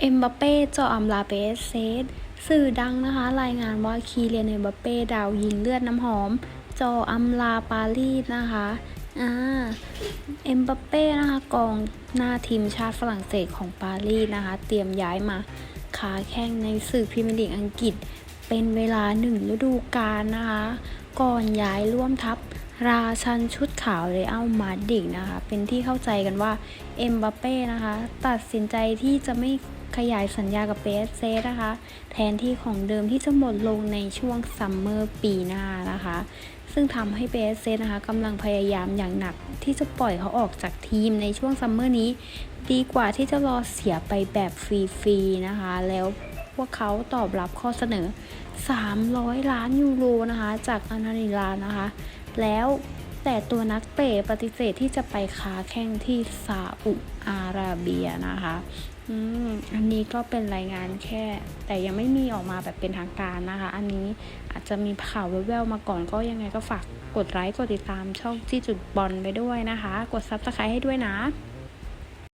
เอ็มบัปเป้จาะอัมลาเปสเซตสื่อดังนะคะ รายงานว่าคีเลียนเอ็มบัปเป้ดาวยิงเลือดน้ำหอมจาะอัมลาปารีสนะคะอ่าเอ็มบัปเป้นะคะกองหน้าทีมชาติฝรั่งเศสของปารีสนะคะ เตรียมย้ายมาค้าแข่งในสื่อพรีเมียร์ลีกอังกฤษ เป็นเวลาหนึ่งฤดูกาลนะคะ ก่อนย้ายร่วมทัพราชันชุดขาวเรอัลมาดริดนะคะ เป็นที่เข้าใจกันว่าเอ็มบัปเป้นะคะ ตัดสินใจที่จะไม่ ขยายสัญญากับเปเซนะคะ แทนที่ของเดิมที่จะหมดลงในช่วงซัมเมอร์ปีหน้านะคะ ซึ่งทำให้เปเซนะคะกำลังพยายามอย่างหนักที่จะปล่อยเขาออกจากทีมในช่วงซัมเมอร์นี้ ดีกว่าที่จะรอเสียไปแบบฟรีๆนะคะ แล้วพวกเขาตอบรับข้อเสนอ 300 ล้านยูโรนะคะ จากอานานิลานะคะ แล้ว แต่ตัวนักเตะปฏิเสธที่จะไปค้าแข่งที่ซาอุอาระเบียนะคะอืมอันนี้ก็เป็นรายงานแค่ แต่ยังไม่มีออกมาแบบเป็นทางการนะคะ อันนี้อาจจะมีข่าวแว่วๆมาก่อนก็ยังไงก็ฝากกดไลค์กดติดตามช่องที่จุดบอลไปด้วยนะคะ กดซับสไครต์ให้ด้วยนะ